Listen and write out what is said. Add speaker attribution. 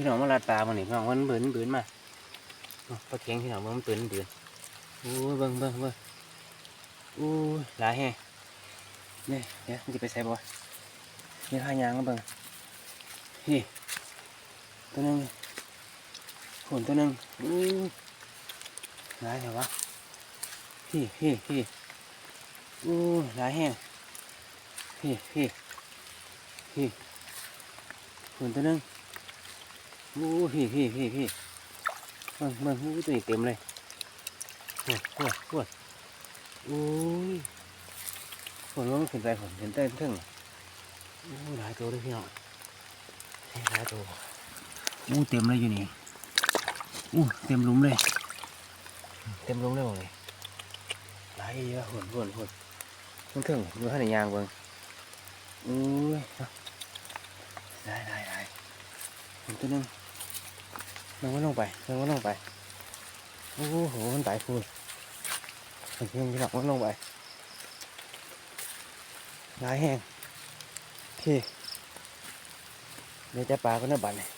Speaker 1: พี่น้องมาลาดปลามาหนิพี่น้องมันเบือนเบือนมาเอาปลาเค็งพี่น้องมันเบือนเบือนโอ้ยเบิ่งเบิ่งเบิ่งโอ้ยหลายแฮะเนี่ยเดี๋ยวมันจะไปใส่บ่นี่หายางมาเบิ่งนี่ตัวหนึงหุ่นตัวหนึงอู้หลายเหรอวะพี่พี่พี่อู้หลายแฮะพี่พี่พี่หุ่นตัวหนึง โอ้พี่พี่พี่พี่เบิ่งเบิ่งโอ้ตัวนี้เต็มเลยโอ้โหโอ้โอ้ยฝนลงขึ้นไปฝนเห็นเต้นเทิงโอ้หลายตัวเลยพี่น้องหลายตัวโอ้เต็มเลยอยู่นี่โอ้เต็มลุมเลย เต็มลุมเลยบอกเลยหลายเยอะฝนฝนฝนเทิงเทิงดูข้างในยางเบิ่งโอ้ยได้ได้ได้ฝนตัวนึง ลงก็ลงไปลงก็ลงไป โอ้โห มันตายฟูมันเพียงที่หลักมันลงไปหลายแห้งที่เดี๋ยวจะปลาก็น่าบันเลย